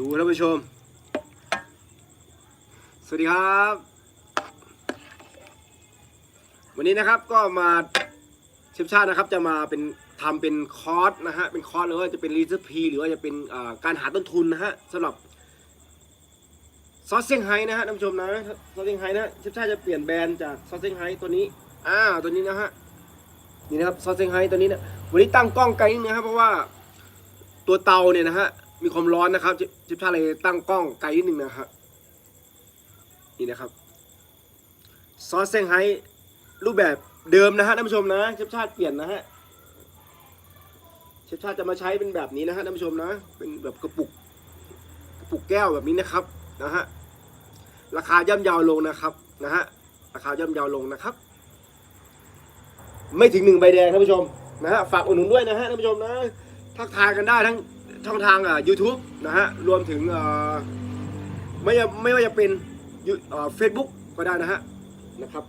ดูท่านผู้ชม สวัสดีครับ วันนี้นะครับก็มาเชฟชาตินะครับจะมาเป็นทำเป็นคอร์สนะฮะเป็นคอร์สหรือว่าจะเป็นรีเซพีหรือว่าจะเป็นการหาต้นทุนนะฮะสำหรับซอสเซี่ยงไฮ้นะฮะท่านผู้ชมนะซอสเซี่ยงไฮ้นะเชฟชาติจะเปลี่ยนแบรนด์จากซอสเซี่ยงไฮ้ตัวนี้อ่าตัวนี้นะฮะนี่นะครับซอสเซี่ยงไฮ้ตัวนี้นะวันนี้ตั้งกล้องไกลนิดนึงนะครับเพราะว่าตัวเตาเนี่ยนะฮะ มีความร้อนนะครับเชฟเชาติเลยตั้งกล้องไกลนิดนึงนะครับ นี่นะครับซอสเซี่ยงไฮ้รูปแบบเดิมนะฮะท่านผู้ชมนะเชฟชาติเปลี่ยนนะฮะเชฟชาติจะมาใช้เป็นแบบนี้นะฮะท่านผู้ชมนะ เป็นแบบกระปุกกระปุกแก้วแบบนี้นะครับนะฮะราคาย่อมเยาวลงนะครับนะฮะราคาย่อมเยาวลงนะครับ ไม่ถึงหนึ่งใบแดงท่านผู้ชมนะฮะฝากอุดหนุนด้วยนะฮะท่านผู้ชมนะทักทายกันได้ทั้ง ช่องทางอ่า YouTube นะฮะ รวมถึงอ่าไม่ว่าไม่ว่าจะเป็นเฟซบุ๊กก็ได้นะฮะนะครับ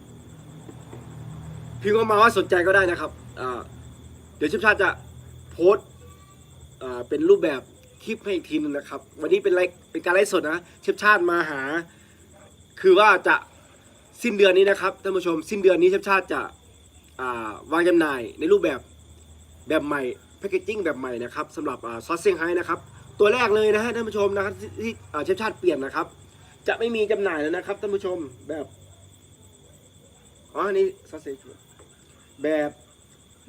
พิมพ์เข้ามาว่าสนใจก็ได้นะครับเดี๋ยวเชฟชาติจะโพสเป็นรูปแบบคลิปให้อีกทีนึงนะครับ วันนี้เป็นไลเป็นการไลฟ์สดนะเชฟชาติมาหา คือว่าจะสิ้นเดือนนี้นะครับท่านผู้ชมสิ้นเดือนนี้เชฟชาติจะาวางจำหน่ายในรูปแบบแบบใหม่ แพคเกจิ้งแบบใหม่นะครับสำหรับซอสเซี่ยงไฮ้นะครับ ตัวแรกเลยนะฮะท่านผู้ชมนะครับที่เชฟชาติเปลี่ยนนะครับ จะไม่มีจำหน่ายแล้วนะครับท่านผู้ชมแบบอ๋ออันนี่ซอสเซี่ยงไฮ้แบบ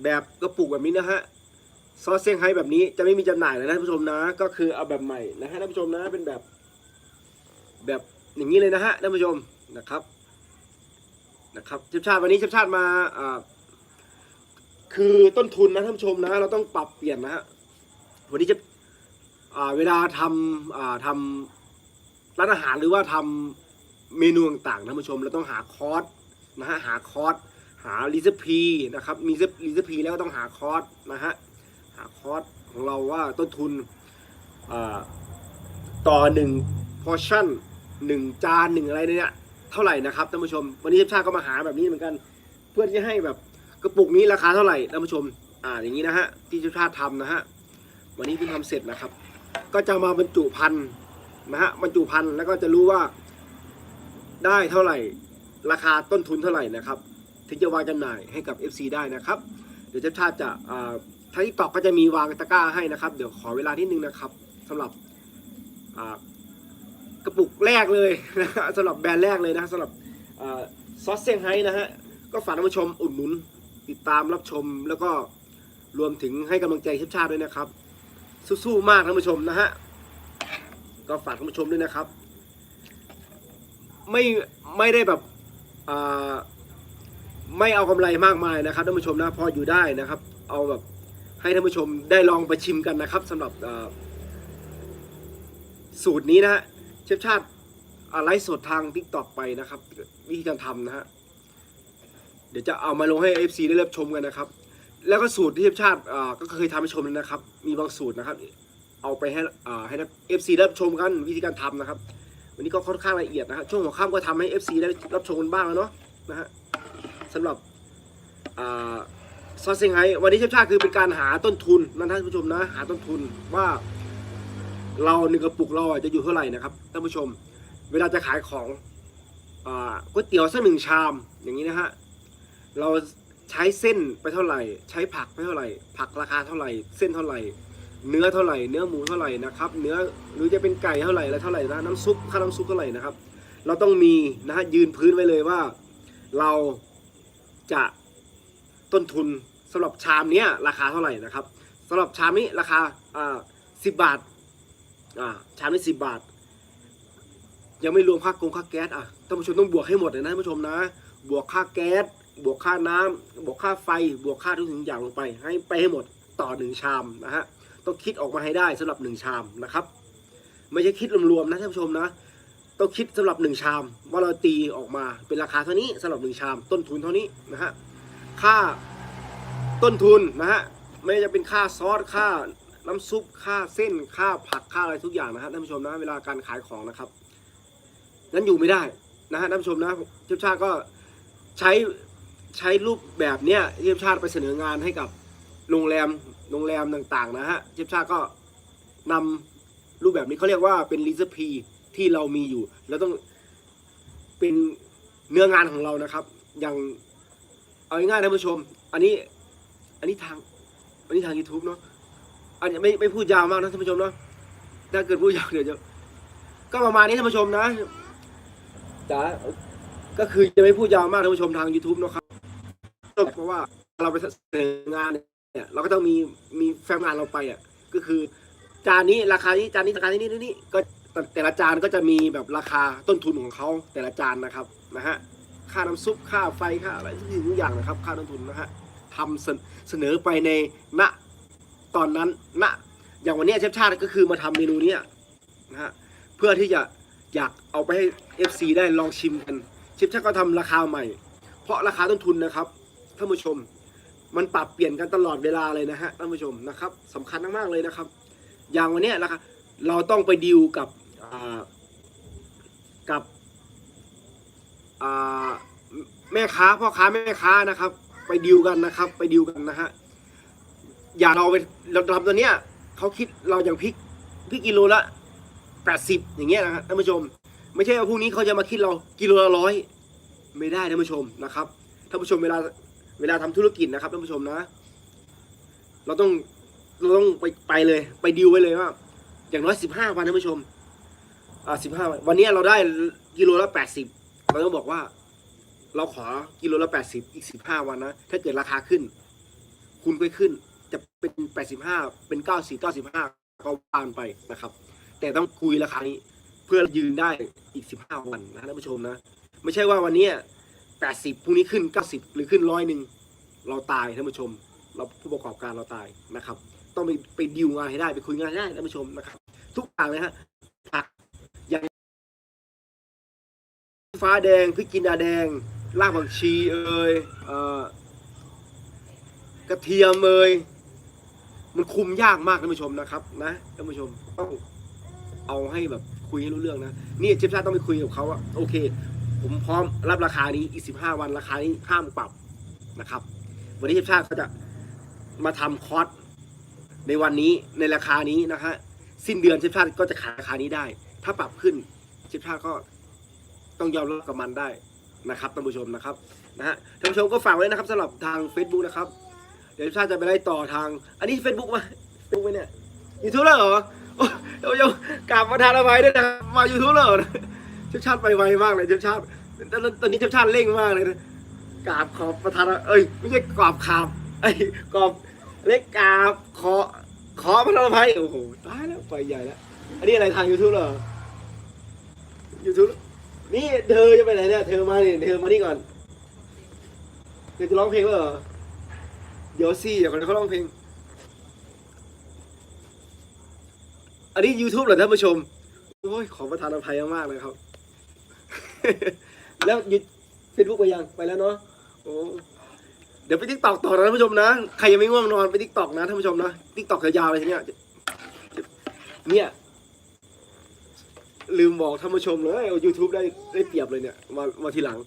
แบบกระปุกแบบนี้นะฮะซอสเซี่ยงไฮ้แบบนี้จะไม่มีจำหน่ายแล้วนะท่านผู้ชมนะ ก็คือเอาแบบใหม่นะฮะท่านผู้ชมนะเป็นแบบ แบบอย่างนี้เลยนะฮะท่านผู้ชมนะครับนะครับเชฟชาติวันนี้เชฟชาติมาอ่า คือต้นทุนนะท่านผู้ชมนะเราต้องปรับเปลี่ยนนะฮะวันนี้จะเวลาทำอ่าทำร้านอาหารหรือว่าทำเมนูต่างๆท่านผู้ชมเราต้องหาคอร์สนะฮะหาคอร์สหารีเซพีนะครับมีรีเซพีแล้วก็ต้องหาคอร์สนะฮะหาคอร์สของเราว่าต้นทุนต่อหนึ่งพอชั่นหนึ่งจานหนึ่งอะไรเนี่ยเท่าไหร่นะครับท่านผู้ชม วันนี้เชฟชาก็มาหาแบบนี้เหมือนกัน เพื่อที่จะให้แบบ กระปุกนี้ราคาเท่าไหร่ท่านผู้ชม อ่าอย่างนี้นะฮะที่เชฟชาติทำนะฮะวันนี้เพิ่งทำเสร็จนะครับ ก็จะมาบรรจุพันธุ์นะฮะบรรจุพันธุ์แล้วก็จะรู้ว่าได้เท่าไหร่ราคาต้นทุนเท่าไหร่นะครับถึงจะวางจำหน่ายให้กับ FC ได้นะครับ เดี๋ยวเชฟชาติจะอ่าทางทิกตอกก็จะมีวางตะกร้าให้นะครับ เดี๋ยวขอเวลาที่นึงนะครับสำหรับอ่ากระปุกแรกเลยนะฮะสำหรับแบรนด์แรกเลยนะสำหรับอ่าซอสเซี่ยงไฮ้นะฮะก็ฝากท่านผู้ชมอุดหนุน ติดตามรับชมแล้วก็รวมถึงให้กำลังใจเชฟชาติด้วยนะครับ สู้ๆมากท่านผู้ชมนะฮะก็ฝากท่านผู้ชมด้วยนะครับ ไม่ไม่ได้แบบไม่เอากำไรมากมายนะครับท่านผู้ชมนะพออยู่ได้นะครับ เอาแบบให้ท่านผู้ชมได้ลองไปชิมกันนะครับสำหรับสูตรนี้นะฮะเชฟชาติอ่าไลฟ์สดทางทิกตอกไปนะครับ วิธีการทำนะฮะ เดี๋ยวจะเอามาลงให้ FC ได้รับชมกันนะครับ แล้วก็สูตรที่เชฟชาติอ่าก็เคยทำให้ชมแล้วนะครับ มีบางสูตรนะครับ เอาไปให้อ่าให้ FC ได้รับชมกันวิธีการทำนะครับ วันนี้ก็ค่อนข้างละเอียดนะฮะช่วงหัวค่ำก็ทำให้ FC ได้รับชมกันบ้างแล้วเนาะนะฮะสำหรับอ่าซอสเซี่ยงไฮวันนี้เชฟชาติคือเป็นการหาต้นทุนนะท่านผู้ชมนะ หาต้นทุนว่า เราหนึ่งกระปุกเราอะจะอยู่เท่าไหร่นะครับท่านผู้ชม เวลาจะขายของอ่าก๋วยเตี๋ยวสักหนึ่งชามอย่างนี้นะฮะ เราใช้เส้นไปเท่าไหร่ ใช้ผักไปเท่าไหร่ ผักราคาเท่าไหร่ เส้นเท่าไหร่ เนื้อเท่าไหร่ เนื้อหมูเท่าไหร่นะครับ เนื้อหรือจะเป็นไก่เท่าไหร่แล้วเท่าไหร่นะน้ำซุปค่าน้ำซุปเท่าไหร่นะครับ เราต้องมีนะฮะยืนพื้นไว้เลยว่า เราจะต้นทุนสำหรับชามเนี้ยราคาเท่าไหร่นะครับสำหรับชามนี้ราคาอ่าสิบบาทอ่าชามนี้สิบบาท ยังไม่รวมค่ากงค่าแก๊สอะท่านผู้ชมต้องบวกให้หมดเลยนะท่านผู้ชมนะ บวกค่าแก๊ส บวกค่าน้ำบวกค่าไฟ บวกค่าทุกสิ่งอย่างลงไป ให้ไปให้หมดต่อหนึ่งชามนะฮะ ต้องคิดออกมาให้ได้สำหรับหนึ่งชามนะครับ ไม่ใช่คิดรวมๆนะท่านผู้ชมนะ ต้องคิดสำหรับหนึ่งชาม ว่าเราตีออกมาเป็นราคาเท่านี้สำหรับหนึ่งชาม ต้นทุนเท่านี้นะฮะ ค่าต้นทุนนะฮะ ไม่ว่จะเป็นค่าซอส ค่าน้ำซุป ค่าเส้น ค่าผัก ค่าอะไรทุกอย่างนะฮะท่านผู้ชมนะ เวลาการขายของนะครับ นั้นอยู่ไม่ได้นะฮะท่านผู้ชมนะเทียบชาก็ใช้ ใช้รูปแบบเนี้ยเทียบชาติไปเสนองานให้กับโรงแรมโรงแรมต่างๆนะฮะเทียบชาติก็นำรูปแบบนี้เขาเรียกว่าเป็นรีซพีที่เรามีอยู่ แล้วต้องเป็นเนื้องานของเรานะครับ อย่างเอาง่ายๆท่านผู้ชม อันนี้อันนี้ทางอันนี้ทาง YouTube เนาะอันนี้ไม่ไม่พูดยาวมากนะท่านผู้ชมเนาะถ้าเกิดพูดยาวเดี๋ยวจะก็ประมาณนี้ท่านผู้ชมนะจ๋าก็คือจะไม่พูดยาวมากท่านผู้ชมทาง YouTube เนาะครับ เพราะว่าเราไปเสนองานเนี่ยเราก็ต้องมีมีแฟ้มงานเราไปอะก็คือ จานนี้ราคานี้จานนี้ราคานี้นี่นี่ก็แต่ละจานก็จะมีแบบราคาต้นทุนของเขาแต่ละจานนะครับนะฮะค่าน้ำซุปค่าไฟค่าอะไรทุกสิ่งทุกอย่างนะครับ ค่าต้นทุนนะฮะทำเสนอไปในณตอนนั้นณอย่างวันนี้เชฟชาติก็คือมาทำเมนูเนี้ยนะฮะเพื่อที่จะอยากเอาไปให้ FC ได้ลองชิมกันเชฟชาติก็ทำราคาใหม่ เพราะราคาต้นทุนนะครับ ท่านผู้ชม มันปรับเปลี่ยนกันตลอดเวลาเลยนะฮะท่านผู้ชมนะครับสำคัญมากๆเลยนะครับ อย่างวันนี้นะครับเราต้องไปดีลกับกับแม่ค้าพ่อค้าแม่ค้านะครับ ไปดีลกันนะครับ ไปดีลกันนะฮะอย่าเราไปเราทำตัวเนี้ยเขาคิดเราอย่างพริกพริกกิโลละแปดสิบอย่างเงี้ยนะฮะท่านผู้ชม ไม่ใช่ว่าพรุ่งนี้เขาจะมาคิดเรากิโลละร้อยไม่ได้ท่านผู้ชมนะครับท่านผู้ชมเวลา เวลาทำธุรกิจนะครับท่านผู้ชมนะ เราต้องเราต้องไปไปเลย ไปดิวไว้เลยว่า อย่างน้อยสิบห้าวันท่านผู้ชม อ่าสิบห้าวันวันนี้เราได้กิโลละแปดสิบเราต้องบอกว่า เราขอกิโลละแปดสิบอีกสิบห้าวันนะถ้าเกิดราคาขึ้น คุณไปขึ้น จะเป็นแปดสิบห้าเป็นเก้าสี่เก้าสิบห้าก็วานไปนะครับ แต่ต้องคุยราคานี้ เพื่อยืนได้อีกสิบห้าวันนะท่านผู้ชมนะ ไม่ใช่ว่าวันนี้ แปดสิบพรุ่งนี้ขึ้นเก้าสิบหรือขึ้นร้อยหนึ่งเราตายท่านผู้ชม เราผู้ประกอบการเราตายนะครับ ต้องไปไปดิวงานให้ได้ไปคุยงานให้ได้ท่านผู้ชมนะครับ ทุกอย่างเลยฮะผักอย่างฟ้าแดงพริกจินดาแดงรากผักชีเอ่ยเอ่อกระเทียมเอ่ยมันคุมยากมากท่านผู้ชมนะครับนะท่านผู้ชมต้องเอาให้แบบคุยให้รู้เรื่องนะนี่เชฟชาติต้องไปคุยกับเขาว่าโอเค ผมพร้อมรับราคานี้อีกสิบห้าวันราคานี้ห้ามปรับนะครับ วันนี้เชฟชาติเขาจะมาทำคอร์สในวันนี้ในราคานี้นะฮะสิ้นเดือนเชฟชาติก็จะขายราคานี้ได้ ถ้าปรับขึ้นเชฟชาติก็ต้องยอมรับกับมันได้นะครับท่านผู้ชมนะครับนะฮะท่านผู้ชมก็ฝากไว้นะครับสำหรับทาง Facebook นะครับ เดี๋ยวเชฟชาติจะไปไล่ต่อทาง อันนี้ Facebook มา Facebook ไหมเนี่ยยูทูบแล้วเหรอโอ้ท่านผู้ชมกราบประธานอภัยด้วยนะมายูทูบแล้ว เหรอเชาติไปไวมากเลยเชฟชาติตอนตอนนี้เชฟชาติเร่งมากเลยนะกราบขอบประธานเอ้ยไม่ใช่กราบขามไอ้ยกราบเล็กกราบขอขอพระธานภัยโอ้โหตายแล้วไปใหญ่แล้วอันนี้อะไรทาง YouTube เหรอ YouTube นี่เธอจะไปไหนเนี่ยเธอมาเนี่ยเธอมานี่ก่อนเธอจะร้องเพลงเหรอเดี๋ยวสิเดี๋ยวก่อนเขาร้องเพลง อันนี้ YouTube เหรอท่านผู้ชม โอ้ยขอประทานอภัยมากๆเลยครับ แล้วยุดเฟซบุ๊กไปยังไปแล้วเนาะโอ้เดี๋ยวไปทิกตอกต่อนะท่านผู้ชมนะใครยังไม่ง่วงนอนไปทิกตอกนะท่านผู้ชมนะทิกตอกยาวๆเลยทีเนี้ยเนี่ย ลืมบอกท่านผู้ชมเลยเอา YouTube ได้ได้เปรียบเลยเนี่ยมามาทีหลัง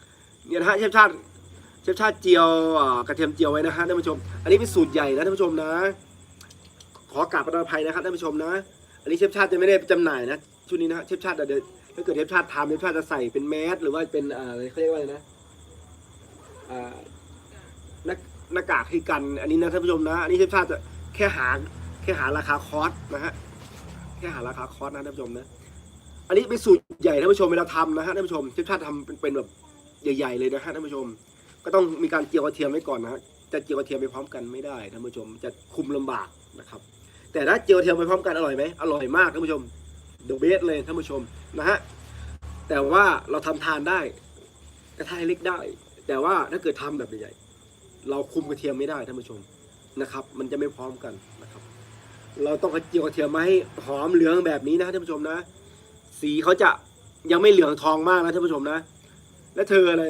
เนี่ยนะฮะเชฟชาติเชฟชาติเจียวกระเทียมเจียวไว้นะฮะท่านผู้ชม อันนี้เป็นสูตรใหญ่นะท่านผู้ชมนะ ขอกราบประทานภัยนะครับท่านผู้ชมนะ อันนี้เชฟชาติจะไม่ได้จำหน่ายนะชุดนี้นะฮะเชฟชาติเดี๋ยว ถ้าเกิดเชฟชาติทำเชฟชาติจะใส่เป็นแมสหรือว่าเป็นอะไรเขาเรียกว่าอะไรนะหน้าหน้ากากให้กัน อันนี้นะท่านผู้ชมนะอันนี้เชฟชาติจะแค่หาแค่หาราคาคอร์สนะฮะแค่หาราคาคอร์สนะท่านผู้ชมนะอันนี้เป็นสูตรใหญ่ท่านผู้ชมเวลาทำนะฮะท่านผู้ชมเชฟชาติทำเป็นแบบใหญ่ ๆ เลยนะฮะท่านผู้ชม ก็ต้องมีการเจียวกระเทียมไว้ก่อนนะฮะจะเจียวกระเทียมไปพร้อมกันไม่ได้ท่านผู้ชมจะคุมลำบากนะครับ แต่ถ้าเจียวกระเทียมไปพร้อมกันอร่อยไหมอร่อยมากท่านผู้ชม เดอะเบสเลยท่านผู้ชมนะฮะแต่ว่าเราทำทานได้กระทะเล็กได้ แต่ว่าถ้าเกิดทำแบบใหญ่ๆเราคุมกระเทียมไม่ได้ท่านผู้ชมนะครับ มันจะไม่พร้อมกันนะครับ เราต้องกระเจียวกระเทียมมาให้หอมเหลืองแบบนี้นะท่านผู้ชมนะ สีเขาจะยังไม่เหลืองทองมากนะท่านผู้ชมนะ แล้วเธออะไร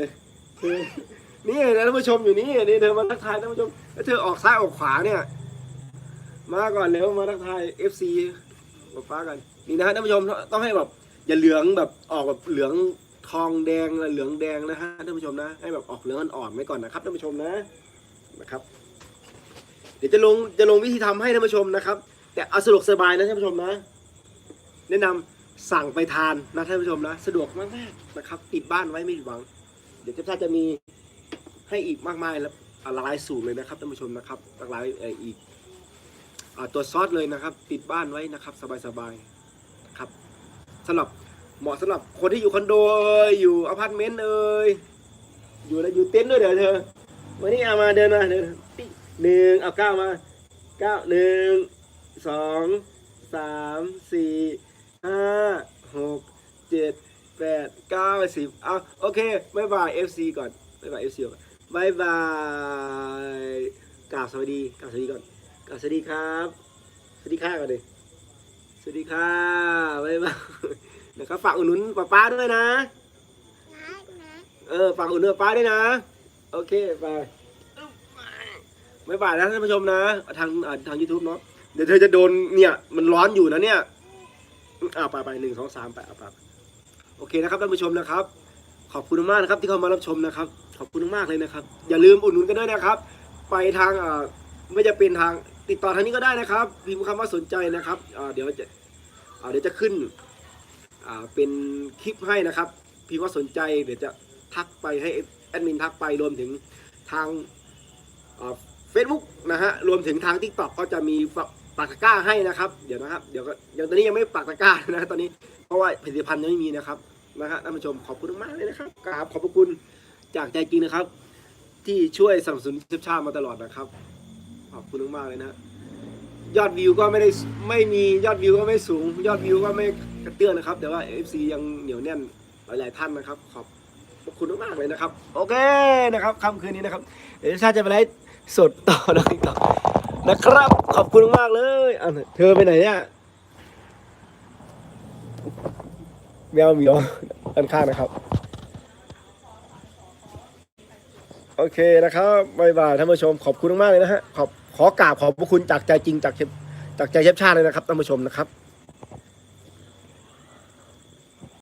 เธอนี่นะท่านผู้ชมอยู่นี่นี่เธอมาทักทายท่านผู้ชมแล้วเธอออกซ้ายออกขวาเนี่ย มาก่อนเร็วมาทักทาย FC บอกฟ้ากัน นี่นะฮะท่านผู้ชมต้องให้แบบอย่าเหลืองแบบออกแบบเหลืองทองแดงเหลืองแดงนะฮะท่านผู้ชมนะ ให้แบบออกเหลืองอ่อนๆไว้ก่อนนะครับท่านผู้ชมนะนะครับ เดี๋ยวจะลงจะลงวิธีทำให้ท่านผู้ชมนะครับ แต่เอาสะดวกสบายนะท่านผู้ชมนะ แนะนำสั่งไปทานนะท่านผู้ชมนะ สะดวกมากๆนะครับ ติดบ้านไว้ไม่ผิดหวัง เดี๋ยวเจ้าชาติจะมีให้อีกมากมายแล้วหลายสูตรเลยนะครับท่านผู้ชมนะครับหลายอีกตัวซอสเลยนะครับ ติดบ้านไว้นะครับ สบายๆ สำหรับเหมาะสำหรับคนที่อยู่คอนโดอยู่อพาร์ตเมนต์เอ่ยอยู่แล้วอยู่เต็นท์ด้วยเดี๋ยวเธอวันนี้เอามาเดินมาเดินหนึ่งเอาเก้ามาเก้าหนึ่งสองสามสี่ห้าหกเจ็ดแปดเก้าสิบเอาโอเคบายบาย FC ก่อนบายบาย FC ก่อนบายบายกล่าวสวัสดีกล่าวสวัสดีก่อนกล่าวสวัสดีครับ สวัสดีค่ะก่อนดิสวัสดีค่ะบายบาย นะครับฝากอุดหนุนป้าป้าด้วยนะนะนะ เออฝากอุดหนุนป้าด้วยนะ โอเคไปไม่บายนะท่านผู้ชมนะ ทางอ่าทางยูทูบเนาะเดี๋ยวเธอจะโดนเนี่ย มันร้อนอยู่นะเนี่ยอ่าไปไปหนึ่งสองสามไปเอาไปโอเคนะครับท่านผู้ชมนะครับ ขอบคุณมากนะครับที่เข้ามารับชมนะครับ ขอบคุณมากเลยนะครับ อย่าลืมอุดหนุนกันด้วยนะครับ ไปทางอ่าไม่จะเป็นทางติดต่อทางนี้ก็ได้นะครับพิมพ์คำว่าสนใจนะครับอ่าเดี๋ยวจะอ่าเดี๋ยวจะขึ้นอ่า เป็นคลิปให้นะครับพิมพ์ว่าสนใจเดี๋ยวจะทักไปให้แอดมินทักไปรวมถึงทางเฟซบุ๊กนะฮะรวมถึงทาง t ิ k t o k ก็จะมีปักตะกร้าให้นะครับ เดี๋ยวนะครับเดี๋ยวก็ยังตอนนี้ยังไม่ปักตะกร้านะตอนนี้เพราะว่าผลิตภัณฑ์ยังไม่มีนะครับนะฮะท่านผู้ชมขอบคุณมากเลยนะครับกราบขอบพระคุณจากใจจริงนะครับ ที่ช่วยสนับสนุนเชฟชาติมาตลอดนะครับ ขอบคุณมากเลยนะยอดวิวก็ไม่ได้ไม่มียอดวิวก็ไม่สูง ยอดวิวก็ไม่ กระเตื้องนะครับแต่ว่า FC ยังเหนียวแน่นหลาย ๆ ท่านนะครับ ขอบขอบคุณมากๆเลยนะครับ โอเคนะครับค่ำคืนนี้นะครับเดี๋ยวชาติจะไปไลฟ์สดต่อนะต่อนะครับ ขอบคุณมากๆเลยอะเธอไปไหนเนี่ยแมวเหมียวด้านข้างนะครับ โอเคนะครับบายบายท่านผู้ชม ขอบคุณมากๆเลยนะฮะขอบขอกราบขอบพระคุณจากใจจริงจากจากใจเชฟชาติเลยนะครับท่านผู้ชมนะครับ